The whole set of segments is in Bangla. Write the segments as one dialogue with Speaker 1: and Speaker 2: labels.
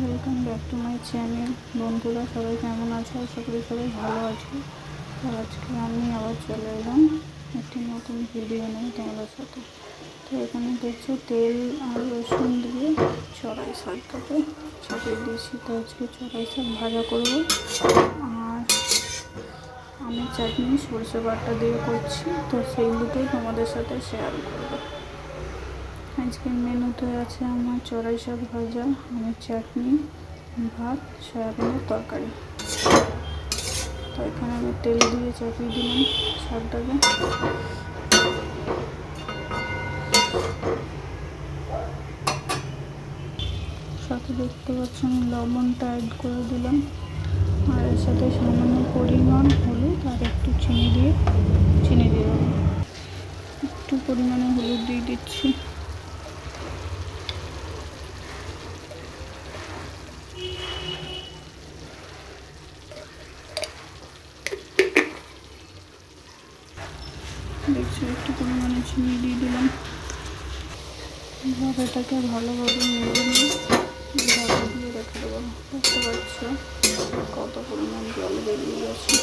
Speaker 1: Welcome back to my channel বন্ধুরা, সবাই কেমন আছে? আশা করি সবাই ভালো আছে। তো আজকে আমি আবার চলে এলাম একটি নতুন ভিডিও নিয়ে তোমাদের সাথে। তো এখানে দেখছ, তেল আর রসুন দিয়ে চড়াই শাকটাকে চাপিয়ে দিয়েছি, তো আজকে চড়াই শাক ভাজা করব। আর আমি চাটনি, সরষে বাটা দিয়ে করছি। তো সেই দুটোই তোমাদের সাথে শেয়ার করব। আজকের মেনুতে আছে আমার চড়াই শাক ভাজা আমার চাটনি, ভাত, সয়াবিনের তরকারি। তো এখানে আমি তেল দিয়ে চাপিয়ে দিলাম শাকটাকে। সাথে দেখতে পাচ্ছি আমি লবণটা অ্যাড করে দিলাম। আর এর সাথে সামান্য পরিমাণ হলুদ আর একটু চিনি দিয়ে চিনি দিয়ে একটু পরিমাণে হলুদ দিয়ে দিচ্ছি। দেখছ একটু পরিমাণে চিনি দিয়ে দিলাম। এবার এটাকে ভালোভাবে নেড়ে নিয়ে ঢাকা দিয়ে রেখে দেবো। দেখতে পাচ্ছ কত পরিমাণ জল বেরিয়ে গেছে।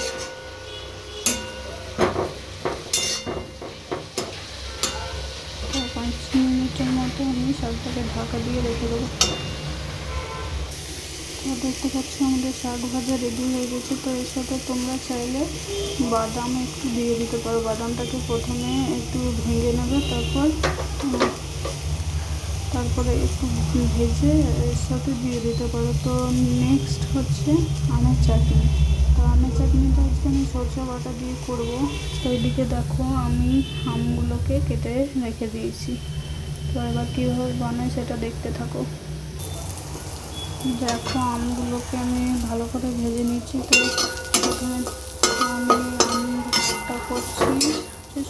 Speaker 1: পাঁচ মিনিটের মতো আমি শাকটাকে ঢাকা দিয়ে রেখে দেবো। তো দেখতে পাচ্ছ আমাদের শাক ভাজা রেডি হয়ে গেছে। তো এর সাথে তোমরা চাইলে বাদাম একটু দিয়ে দিতে পারো। বাদামটাকে প্রথমে একটু ভেঙে নেবে, তারপর তারপরে একটু ভেজে এর সাথে দিয়ে দিতে পারো। তো নেক্সট হচ্ছে আমের চাটনি। তো আমের চাটনিটা আজকে আমি সরষে বাটা দিয়ে করব। তো এদিকে দেখো আমি আমগুলোকে কেটে রেখে দিয়েছি। তো এবার কীভাবে বানাই সেটা দেখতে থাকো। দেখো আমগুলোকে আমি ভালো করে ভেজে নিচ্ছি। তো প্রথমে আমি আমটা করছি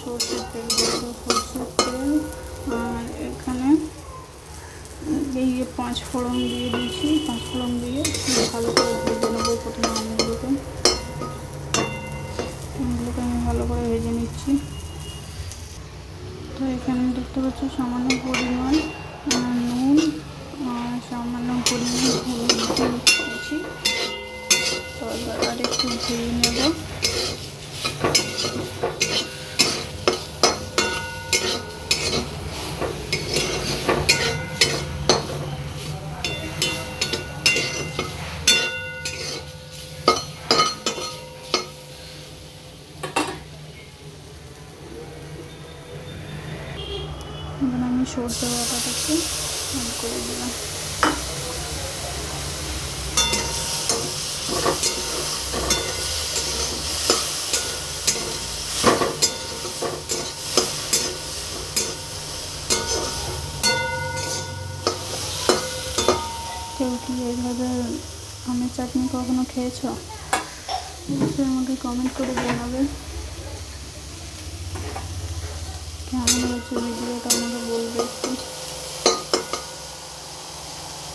Speaker 1: সর্ষের তেল, তো সর্ষের তেল আর এখানে এই পাঁচ ফোড়ন দিয়ে দিয়েছি, পাঁচ ফোড়ন দিয়ে ভালো করে ভেজে নেব প্রথমে আমগুলোকে। আমগুলোকে আমি ভালো করে ভেজে নিচ্ছি। তো এখানে দেখতে পাচ্ছ সামান্য পরিমাণ নুন সামান্য পরিমাণ হলুদ একটু ভেজে নেব। আমি সরষে বাটাটাকে করে দিলাম কেউ কি এইভাবে আমের চাটনি কখনো খেয়েছো? অবশ্যই আমাকে কমেন্ট করে জানাবে। কেমন হয়েছে ভিডিওটা আমাকে বলবে একটু।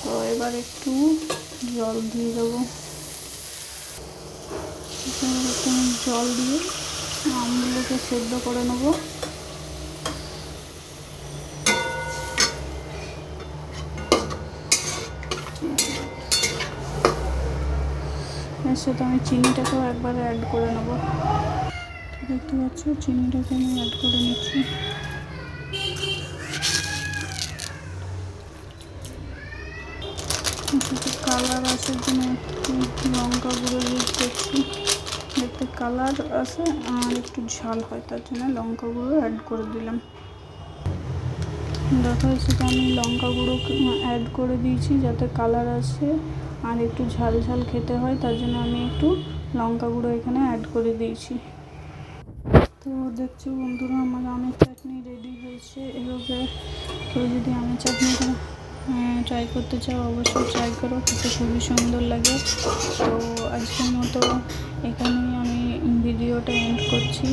Speaker 1: তো এবার একটু জল দিয়ে দেবো। জল দিয়ে আমগুলোকে সেদ্ধ করে নেব। এর সাথে আমি চিনিটাকেও একবার অ্যাড করে নেব। দেখতে পাচ্ছ, চিনিটাকে আমি অ্যাড করে নিচ্ছি। কালার আসার জন্য একটু লঙ্কা গুঁড়ো ইউজ করছি। যাতে কালার আসে আর একটু ঝাল হয়, তার জন্য লঙ্কা গুঁড়ো অ্যাড করে দিলাম। দেখা যাচ্ছে আমি লঙ্কা গুঁড়ো অ্যাড করে দিয়েছি যাতে কালার আসে। আর একটু ঝাল ঝাল খেতে হয়, তার জন্য আমি একটু লঙ্কা গুঁড়ো এখানে অ্যাড করে দিয়েছি। তো দেখছি বন্ধুরা, আমার আমের চাটনি রেডি হয়েছে। এভাবে কেউ যদি আমের চাটনিটা ট্রাই করতে চাও, অবশ্যই ট্রাই করো। খেতে খুবই সুন্দর লাগে। তো আজকের মতো এখানেই আমি ভিডিওটা এন্ড করছি।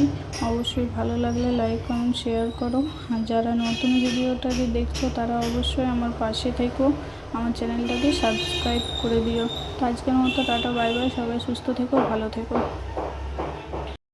Speaker 1: অবশ্যই ভালো লাগলে লাইক কমেন্ট শেয়ার করো। আর যারা নতুন ভিডিওটাকে দেখছ, তারা অবশ্যই আমার পাশে থেকো। আমার চ্যানেলটাকে সাবস্ক্রাইব করে দিও। তো আজকের মতো টাটা বাই বাই সবাই সুস্থ থেকো, ভালো থেকো।